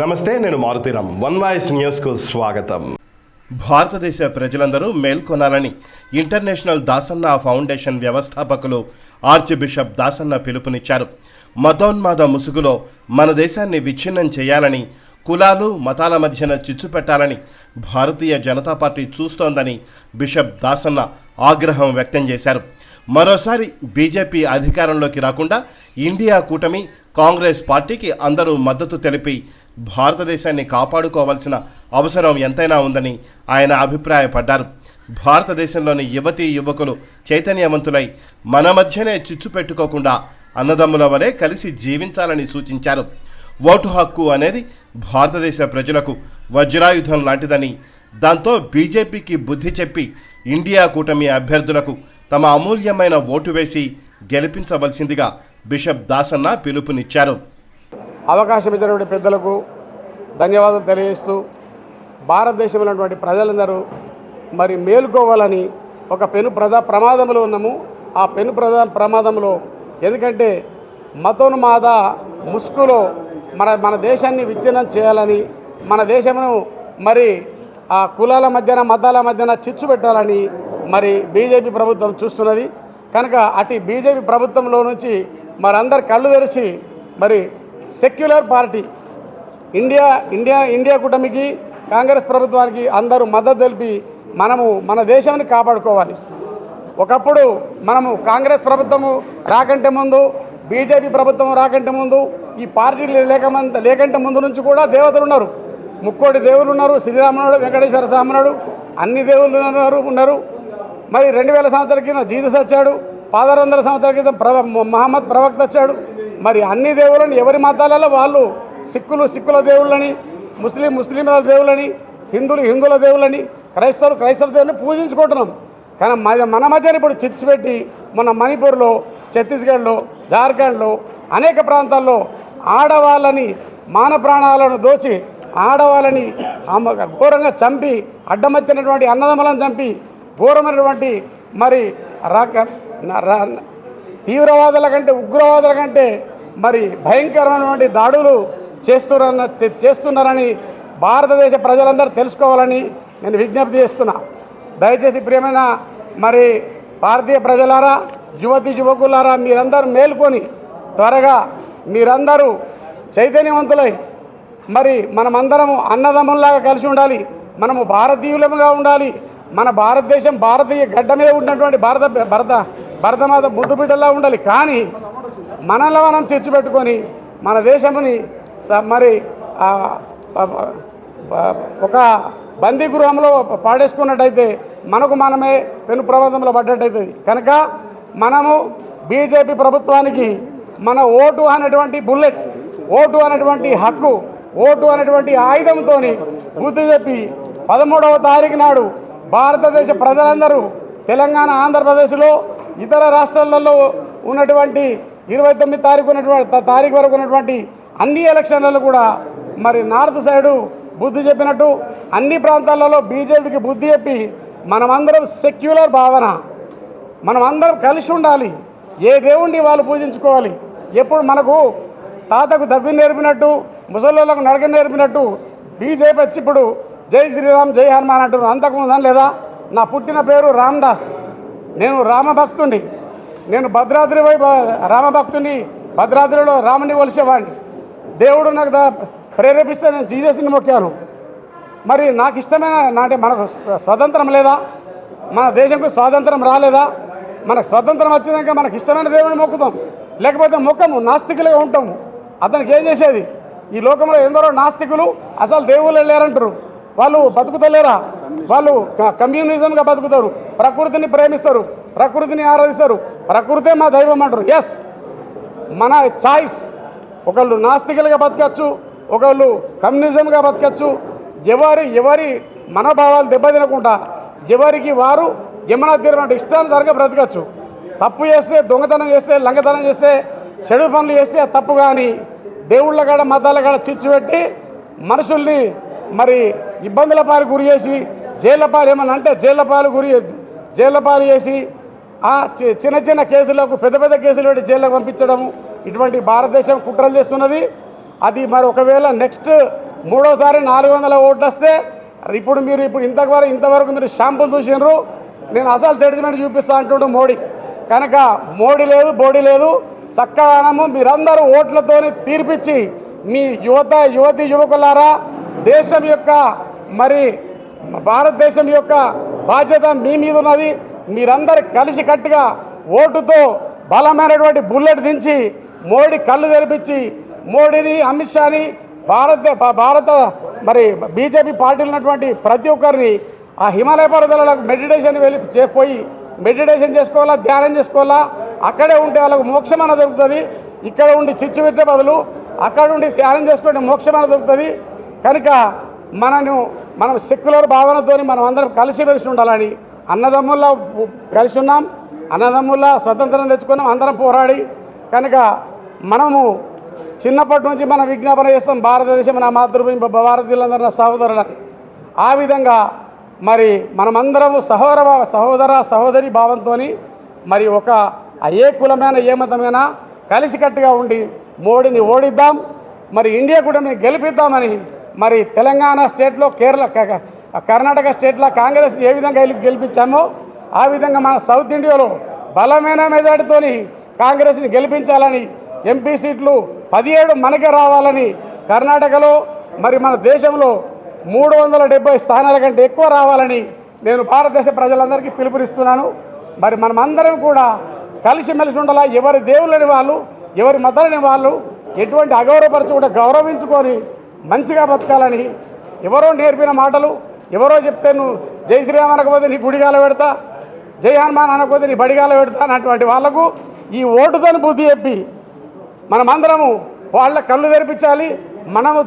నమస్తే నేను Maruthi Ram one voice న్యూస్కు స్వాగతం. భారతదేశ ప్రజలందరూ మేల్కొనాలని ఇంటర్నేషనల్ దాసన్న ఫౌండేషన్ వ్యవస్థాపకులు ఆర్చ్ బిషప్ దాసన్న పిలుపునిచ్చారు. మతోన్మాద ముసుగులో మన దేశాన్ని విచ్ఛిన్నం చేయాలని కులాలు మతాల మధ్యన చిచ్చు పెట్టాలని భారతీయ జనతా పార్టీ చూస్తోందని బిషప్ దాసన్న ఆగ్రహం వ్యక్తం చేశారు. మరోసారి బీజేపీ అధికారంలోకి రాకుండా ఇండియా కూటమి కాంగ్రెస్ పార్టీకి అందరూ మద్దతు తెలిపి భారతదేశాన్ని కాపాడుకోవాల్సిన అవసరం ఎంతైనా ఉందని ఆయన అభిప్రాయపడ్డారు. భారతదేశంలోని యువతీ యువకులు చైతన్యవంతులై మన మధ్యనే చిచ్చు పెట్టుకోకుండా అన్నదమ్ముల వలె కలిసి జీవించాలని సూచించారు. ఓటు హక్కు అనేది భారతదేశ ప్రజలకు వజ్రాయుధం లాంటిదని దాంతో బీజేపీకి బుద్ధి చెప్పి ఇండియా కూటమి అభ్యర్థులకు తమ అమూల్యమైన ఓటు వేసి గెలిపించవలసిందిగా బిషప్ దాసన్న పిలుపునిచ్చారు. అవకాశం ఇచ్చినటువంటి పెద్దలకు ధన్యవాదాలు తెలియజేస్తూ భారతదేశంలో ఉన్నటువంటి ప్రజలందరూ మరి మేలుకోవాలని ఒక పెను ప్రధా ప్రమాదంలో ఉన్నాము. ఆ పెను ప్రధాన ప్రమాదంలో ఎందుకంటే మతోన్మాద ముసుగులో మన మన దేశాన్ని విచ్ఛిన్నం చేయాలని మన దేశమును మరి ఆ కులాల మధ్యన మతాల మధ్యన చిచ్చు పెట్టాలని మరి బీజేపీ ప్రభుత్వం చూస్తున్నది. కనుక అటు బీజేపీ ప్రభుత్వంలో నుంచి మరి అందరు కళ్ళు తెరిచి మరి secular party India India India కూటమికి కాంగ్రెస్ ప్రభుత్వానికి అందరూ మద్దతు తెలిపి మనము మన దేశాన్ని కాపాడుకోవాలి. ఒకప్పుడు మనము కాంగ్రెస్ ప్రభుత్వము రాకంటే ముందు బీజేపీ ప్రభుత్వం రాకంటే ముందు ఈ పార్టీలు లేకమంత లేకంటే ముందు నుంచి కూడా దేవతలు ఉన్నారు. ముక్కోటి దేవులు ఉన్నారు శ్రీరామనాయుడు వెంకటేశ్వర స్వామినాడు అన్ని దేవుళ్ళు ఉన్నారు ఉన్నారు. మరి రెండు వేల సంవత్సరాల కింద జీసస్ వచ్చాడు పదహారు వందల సంవత్సరాల క్రితం ప్రవ మహమ్మద్ ప్రవక్త వచ్చాడు. మరి అన్ని దేవుళ్ళని ఎవరి మతాలలో వాళ్ళు? సిక్కులు సిక్కుల దేవుళ్ళని ముస్లిం ముస్లింల దేవుళ్ళని హిందువులు హిందువుల దేవుళ్ళని క్రైస్తవులు క్రైస్తవ దేవుళ్ళని పూజించుకుంటున్నాం. కానీ మన మన మధ్యన ఇప్పుడు చిచ్చు పెట్టి మన మణిపూర్లో ఛత్తీస్గఢ్లో జార్ఖండ్లో అనేక ప్రాంతాల్లో ఆడవాళ్ళని మాన ప్రాణాలను దోచి ఆడవాళ్ళని ఘోరంగా చంపి అడ్డమచ్చినటువంటి అన్నదమ్ములను చంపి ఘోరమైనటువంటి మరి రాక తీవ్రవాదుల కంటే ఉగ్రవాదుల కంటే మరి భయంకరమైనటువంటి దాడులు చేస్తున్నారన్న చేస్తున్నారని భారతదేశ ప్రజలందరూ తెలుసుకోవాలని నేను విజ్ఞప్తి చేస్తున్నా. దయచేసి ప్రియమైన మరి భారతీయ ప్రజలారా యువతి యువకులారా మీరందరూ మేల్కొని త్వరగా మీరందరూ చైతన్యవంతులై మరి మనమందరము అన్నదమ్ముల్లాగా కలిసి ఉండాలి మనము భారతీయులముగా ఉండాలి మన భారతదేశం భారతీయ గడ్డ మీద ఉన్నటువంటి భారత భరత భరతమాత బుద్ధ బిడ్డలా ఉండాలి. కానీ మనలో మనం తెచ్చిపెట్టుకొని మన దేశముని స- మరి ఒక బందీ గృహంలో పాడేసుకున్నట్టయితే మనకు మనమే పెను ప్రమాదంలో పడ్డట్టయితుంది కనుక మనము బీజేపీ ప్రభుత్వానికి మన ఓటు అనేటువంటి బుల్లెట్ ఓటు అనేటువంటి హక్కు ఓటు అనేటువంటి ఆయుధంతో బుద్ధి చెప్పి పదమూడవ తారీఖు నాడు భారతదేశ ప్రజలందరూ తెలంగాణ ఆంధ్రప్రదేశ్లో ఇతర రాష్ట్రాలలో ఉన్నటువంటి ఇరవై తొమ్మిది తారీఖు ఉన్నటువంటి తారీఖు వరకు ఉన్నటువంటి అన్ని ఎలక్షన్లలో కూడా మరి నార్త్ సైడు బుద్ధి చెప్పినట్టు అన్ని ప్రాంతాలలో బీజేపీకి బుద్ధి చెప్పి మనమందరం సెక్యులర్ భావన. మనం అందరం కలిసి ఉండాలి. ఏ దేవుణ్ణి వాళ్ళు పూజించుకోవాలి. ఎప్పుడు మనకు తాతకు దగ్గు నేర్పినట్టు ముసలోళ్ళకు నడక నేర్పినట్టు బీజేపీ వచ్చి ఇప్పుడు జై శ్రీరామ్ జై హనుమాన్ అంటున్నారు. అంతకుముందు లేదా నా పుట్టిన పేరు రామ్దాస్. నేను రామభక్తుని నేను భద్రాద్రి వైపు రామభక్తుని భద్రాద్రిలో రాముని కొలిసేవాడిని దేవుడు నాకు ప్రేరేపిస్తే నేను జీజస్ని మొక్కాను మరి నాకు ఇష్టమైన నాటి అంటే మనకు స్వ- స్వతంత్రం లేదా? మన దేశంకు స్వాతంత్రం రాలేదా? మనకు స్వతంత్రం వచ్చినాక మనకు ఇష్టమైన దేవుడిని మొక్కుతాం. లేకపోతే మొక్కము నాస్తికులుగా ఉంటాము అతనికి ఏం చేసేది? ఈ లోకంలో ఎందరో నాస్తికులు అసలు దేవుళ్ళు లేరంటారు. వాళ్ళు బతుకుతలేరా? వాళ్ళు కమ్యూనిజంగా బతుకుతారు. ప్రకృతిని ప్రేమిస్తారు. ప్రకృతిని ఆరాధిస్తారు. ప్రకృతే మా దైవం అంటారు. ఎస్ మన చాయిస్ ఒకళ్ళు నాస్తికులుగా బతకచ్చు ఒకళ్ళు కమ్యూనిజంగా బతకచ్చు. ఎవరి ఎవరి మనోభావాలు దెబ్బతినకుండా ఎవరికి వారు యమునా తీరమంటే ఇష్టానుసారంగా బ్రతకచ్చు. తప్పు చేస్తే దొంగతనం చేస్తే లంగతనం చేస్తే చెడు పనులు చేస్తే తప్పు కానీ దేవుళ్ళ కాడ మతాల కాడ చిచ్చు పెట్టి మనుషుల్ని మరి ఇబ్బందుల పాలు గురి చేసి జైళ్ళ పాలు ఏమన్నా అంటే జైళ్ళ పాలు గురి జైళ్ళ పాలు చేసి ఆ చి- చిన్న చిన్న కేసులకు పెద్ద పెద్ద కేసులు పెట్టి జైల్లోకి పంపించడము. ఇటువంటి భారతదేశం కుట్రలు చేస్తున్నది. అది మరి ఒకవేళ నెక్స్ట్ మూడోసారి నాలుగు వందల ఓట్లు వస్తే ఇప్పుడు మీరు ఇప్పుడు ఇంతవరకు ఇంతవరకు మీరు షాంపుల్ చూసినారు నేను అసలు జడ్జిమెంట్ చూపిస్తా అంటుండు మోడీ. కనుక మోడీ లేదు బోడీ లేదు. చక్కగానము మీరందరూ ఓట్లతోనే తీర్పిచ్చి మీ యువత యువతి యువకులారా దేశం యొక్క మరి భారతదేశం యొక్క బాధ్యత మీ మీద ఉన్నది. మీరందరు కలిసి కట్టుగా ఓటుతో బలమైనటువంటి బుల్లెట్ దించి మోడీ కళ్ళు తెరిపించి మోడీని అమిత్ షాని భారత భారత మరి బీజేపీ పార్టీలు ఉన్నటువంటి ప్రతి ఒక్కరిని ఆ హిమాలయ పర్వతాలకు మెడిటేషన్ వెళ్ళి చే- పోయి మెడిటేషన్ చేసుకోవాలా ధ్యానం చేసుకోవాలా? అక్కడే ఉంటే వాళ్ళకు మోక్షం దొరుకుతుంది. ఇక్కడ ఉండి చిచ్చు పెట్టే బదులు అక్కడ ఉండి ధ్యానం చేసుకుంటే మోక్షం దొరుకుతుంది. కనుక మనను మనం సెక్యులర్ భావనతోని మనం అందరం కలిసిమెలిసి ఉండాలని అన్నదమ్ముల కలిసి ఉన్నాం అన్నదమ్ముల స్వతంత్రం తెచ్చుకున్నాం అందరం పోరాడి. కనుక మనము చిన్నప్పటి నుంచి మనం విజ్ఞాపన చేస్తాం భారతదేశం నా మాతృభూమి భారతీయులందరూ నా సహోదరులని ఆ విధంగా మరి మనమందరము సహోదర సహోదర సహోదరి భావంతో మరి ఒక ఏ కులమైన ఏ మతమైనా కలిసికట్టుగా ఉండి మోడీని ఓడిద్దాం మరి ఇండియా కూడా మేము గెలిపిద్దామని మరి తెలంగాణ స్టేట్లో కేరళ కర్ణాటక స్టేట్లో కాంగ్రెస్ ఏ విధంగా గెలిపించామో ఆ విధంగా మన సౌత్ ఇండియాలో బలమైన మెజార్టీతోని కాంగ్రెస్ని గెలిపించాలని ఎంపీ సీట్లు పదిహేడు మనకే రావాలని కర్ణాటకలో మరి మన దేశంలో మూడు వందల డెబ్బై స్థానాల కంటే ఎక్కువ రావాలని నేను భారతదేశ ప్రజలందరికీ పిలుపునిస్తున్నాను. మరి మనమందరం కూడా కలిసిమెలిసి ఉండాలా? ఎవరి దేవుళ్ళని వాళ్ళు ఎవరి మతాలని వాళ్ళు ఎటువంటి అగౌరవపరచకుండా గౌరవించుకొని మంచిగా బతకాలని ఎవరో నేర్పిన మాటలు ఎవరో చెప్తే నువ్వు జై శ్రీరామ్ అనకపోతే నీ గుడిగాల పెడతా జై హనుమాన్ అనకపోతే నీ బడిగాల పెడతా అన్నటువంటి వాళ్ళకు ఈ ఓటుతోని బుద్ధి చెప్పి మనమందరము వాళ్ళ కళ్ళు తెరిపించాలి మనము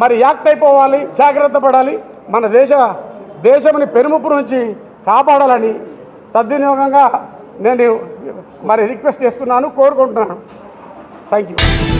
మరి యాక్ట్ అయిపోవాలి జాగ్రత్త పడాలి మన దేశ దేశంని పెనుముప్పు నుంచి కాపాడాలని సద్వినియోగంగా నేను మరి రిక్వెస్ట్ చేసుకున్నాను కోరుకుంటున్నాను. Thank you